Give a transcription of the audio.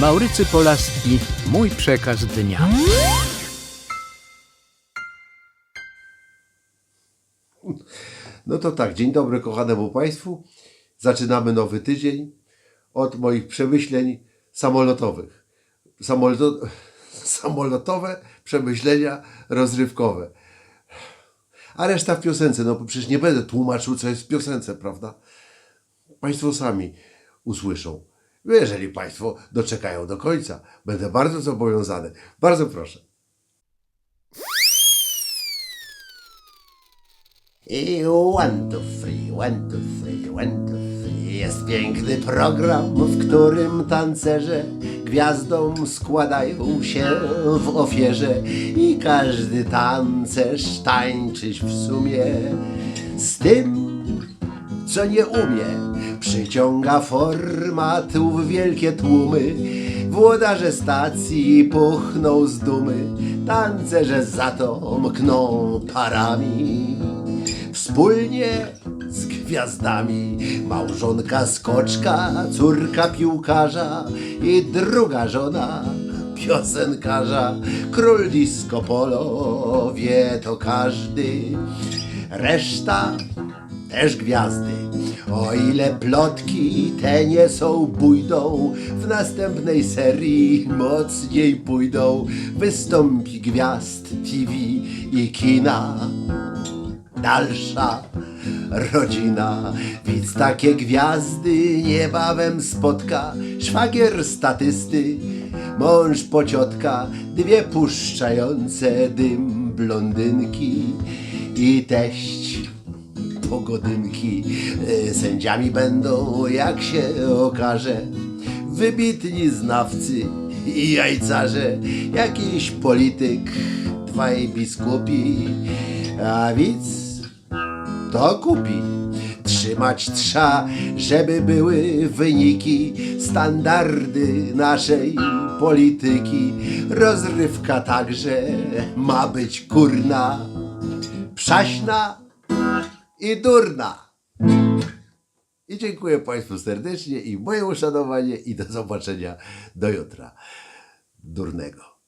Maurycy Polaski, mój przekaz dnia. No to tak, dzień dobry kochanemu Państwu. Zaczynamy nowy tydzień od moich przemyśleń samolotowych. Samoloto... Samolotowe przemyślenia rozrywkowe. A reszta w piosence, no przecież nie będę tłumaczył, co jest w piosence, prawda? Państwo sami usłyszą. Jeżeli Państwo doczekają do końca, będę bardzo zobowiązany. Bardzo proszę. I one, two, three, one, two, three, one, two, three. Jest piękny program, w którym tancerze gwiazdom składają się w ofierze i każdy tancerz tańczyć w sumie z tym, co nie umie. Przyciąga formatów wielkie tłumy, włodarze stacji puchną z dumy, tancerze za to mkną parami. Wspólnie z gwiazdami małżonka skoczka, córka piłkarza i druga żona piosenkarza. Król disco polo wie to każdy, reszta też gwiazdy. O ile plotki te nie są bójdą, w następnej serii mocniej pójdą. Wystąpi gwiazd TV i kina dalsza rodzina. Widz takie gwiazdy niebawem spotka. Szwagier statysty, mąż pociotka, dwie puszczające dym blondynki i teść pogodynki. E, Sędziami będą, jak się okaże, wybitni znawcy i jajcarze, jakiś polityk, dwaj biskupi, a widz to kupi. Trzymać trza, żeby były wyniki, standardy naszej polityki. Rozrywka także ma być kurna, przaśna i durna. I dziękuję Państwu serdecznie i moje uszanowanie i do zobaczenia do jutra. Durnego.